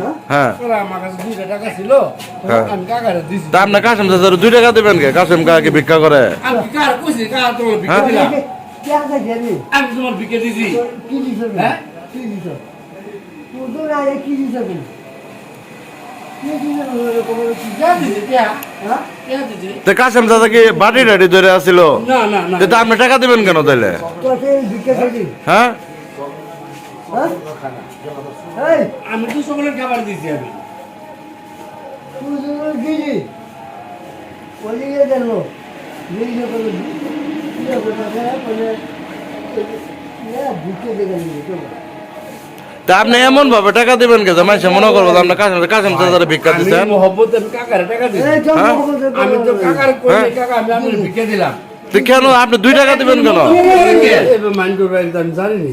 হ্যাঁ? হ্যাঁ।, হ্যাঁ। তা আপনার কাশেম চাচার দুই টাকা দেবেন কে? কাশেম কাকে ভিক্ষা করে। আমি তোমার ভিক্ষা হ্যাঁ। দাদা কি বাড়ি টাড়ি ধরে আসিল? আপনি টাকা দেবেন কেন তাইলে? হ্যাঁ? আমি তো সকলের খাবার দিছি আমি তা আপনি এমন ভাবে টাকা দেবেন কে মাইস মনে করব আপনি কাশেম ভিক্ষা দিচ্ছেন কেন আপনি দুই টাকা দিবেন কেন জানি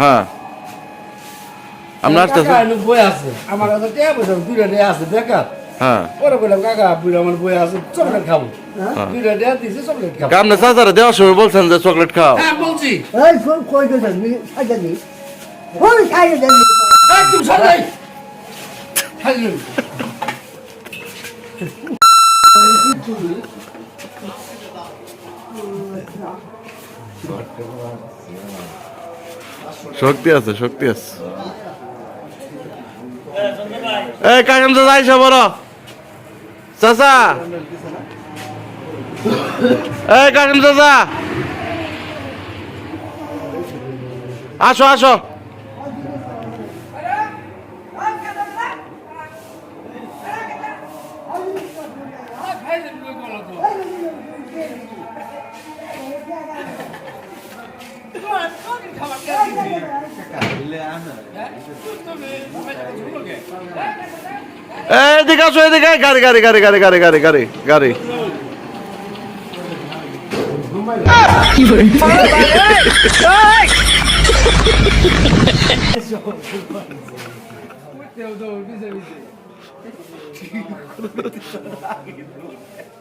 হ্যাঁ। আপনি আসতেছেন কাকা এনে বই আছে। আমার কাছে টাকা পয়সা দুইটা টাকা আছে বেকার হ্যাঁ। ওরা বললাম কাকা বুড়ি আমার বই আছে চকলেট খাব। দুইটা টাকা দিছে চকলেট খাব। আপনি চাচারে দেওয়ার সময় বলছেন যে চকলেট খাও। হ্যাঁ বলছি। এই ফোন কই ফোন একদম খালি শক্তি আছে শক্তি আছে। এই, কাকাম চাচা, আইসা বড়। চাচা। এই, কাকাম চাচা। আসো আসো। এদিকে আসো এদিকে। গাড়ি গাড়ি গাড়ি গাড়ি গাড়ি গাড়ি গাড়ি গাড়ি